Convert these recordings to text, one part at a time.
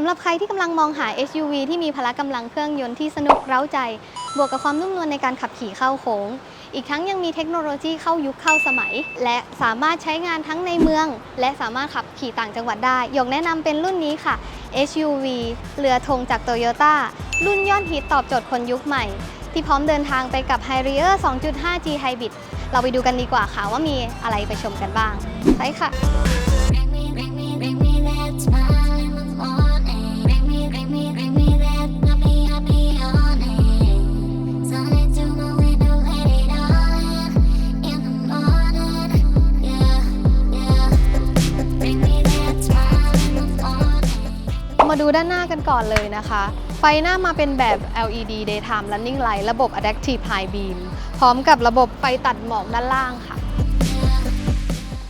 สำหรับใครที่กำลังมองหา SUV ที่มีพละกำลังเครื่องยนต์ที่สนุกเร้าใจ บวกกับความนุ่มนวลในการขับขี่เข้าโค้ง อีกทั้งยังมีเทคโนโลยีเข้ายุคเข้าสมัย และสามารถใช้งานทั้งในเมือง และสามารถขับขี่ต่างจังหวัดได้ยกแนะนำเป็นรุ่นนี้ค่ะ SUV เรือธงจากโตโยต้ารุ่นยอดฮิตตอบโจทย์คนยุคใหม่ ที่พร้อมเดินทางไปกับ Harrier 2.5G Hybrid เราไปดูกันดีกว่าค่ะว่ามีอะไรไปชมกันบ้างไปค่ะ ดูด้านหน้ากันก่อนเลยนะคะ ไฟหน้ามาเป็นแบบ LED daytime running light ระบบ adaptive high beam พร้อมกับระบบไฟตัดหมอกด้านล่างค่ะ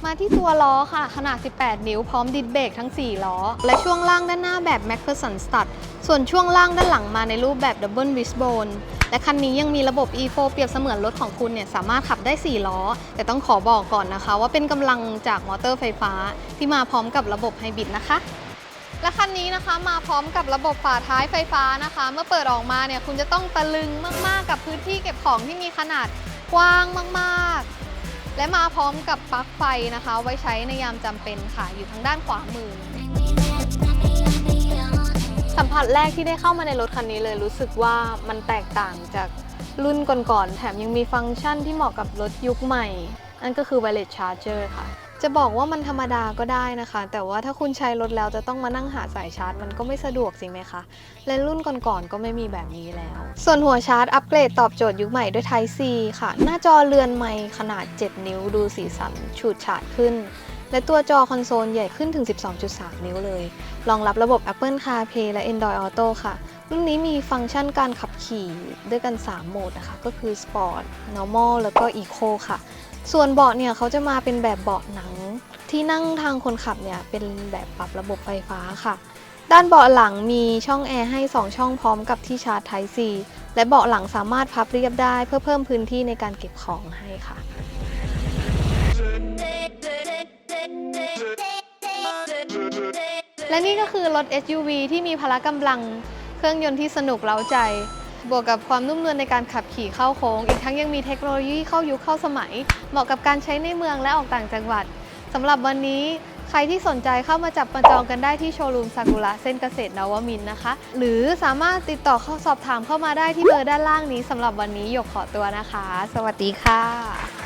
มาที่ตัวล้อค่ะ ขนาด 18 นิ้วพร้อมดิสเบรกทั้ง 4 ล้อ และช่วงล่างด้านหน้าแบบ MacPherson Stud ส่วนช่วงล่างด้านหลังมาในรูปแบบ Double Wishbone และคันนี้ยังมีระบบ E4 เปรียบเสมือนรถของคุณเนี่ยสามารถขับได้ 4 ล้อ แต่ต้องขอบอกก่อนนะคะ ว่าเป็นกำลังจากมอเตอร์ไฟฟ้าที่มาพร้อมกับระบบไฮบริดนะคะ และคันนี้นะคะมาพร้อมกับระบบฝาท้ายไฟฟ้านะคะ เมื่อเปิดออกมาเนี่ยคุณจะต้องตะลึงมากๆ กับพื้นที่เก็บของที่มีขนาดกว้างมากๆ และมาพร้อมกับปลั๊กไฟนะคะ ไว้ใช้ในยามจำเป็นค่ะ อยู่ทางด้านขวามือ สัมผัสแรกที่ได้เข้ามาในรถคันนี้เลยรู้สึกว่ามันแตกต่างจากรุ่นก่อนๆ แถมยังมีฟังก์ชันที่เหมาะกับรถยุคใหม่ นั่นก็คือ wireless charger ค่ะ จะบอกว่ามันธรรมดาก็ได้นะคะ แต่ว่าถ้าคุณใช้รถแล้วจะต้องมานั่งหาสายชาร์จ มันก็ไม่สะดวกจริงไหมคะ และรุ่นก่อนๆก็ไม่มีแบบนี้แล้ว ส่วนหัวชาร์จอัปเกรดตอบโจทย์ยุคใหม่ด้วย Type C ค่ะ หน้าจอเรือนไมค์ขนาด 7 นิ้วดูสีสันฉูดฉาดขึ้น และตัวจอคอนโซลใหญ่ขึ้นถึง 12.3 นิ้วเลย รองรับระบบ Apple CarPlay และ Android Auto ค่ะ รุ่นนี้มีฟังก์ชันการขับขี่ด้วยกัน 3 โหมดนะคะ ก็คือ Sport Normal แล้วก็ Eco ค่ะ ส่วนเบาะเนี่ยเขาจะมาเป็นแบบเบาะหนัง ที่นั่งทางคนขับเนี่ยเป็นแบบปรับระบบไฟฟ้าค่ะ ด้านเบาะหลังมีช่องแอร์ให้ 2 ช่องพร้อมกับที่ชาร์จ Type C และเบาะหลังสามารถพับเรียบได้เพื่อเพิ่มพื้นที่ในการเก็บของให้ค่ะ และนี่ก็คือรถ SUV ที่มีพละกำลัง เครื่องยนต์ที่สนุกเร้าใจ บวกกับความนุ่มนวลในการขับขี่เข้าโค้ง อีกทั้งยังมีเทคโนโลยีเข้ายุคเข้าสมัย เหมาะกับการใช้ในเมืองและออกต่างจังหวัดสำหรับวันนี้ใครที่สนใจเข้ามาจับประจองกันได้ที่โชว์รูมซากุระเส้นเกษตรนวมินนะคะ หรือสามารถติดต่อเข้าสอบถามเข้ามาได้ที่เบอร์ด้านล่างนี้สำหรับวันนี้หยกขอตัวนะคะ สวัสดีค่ะ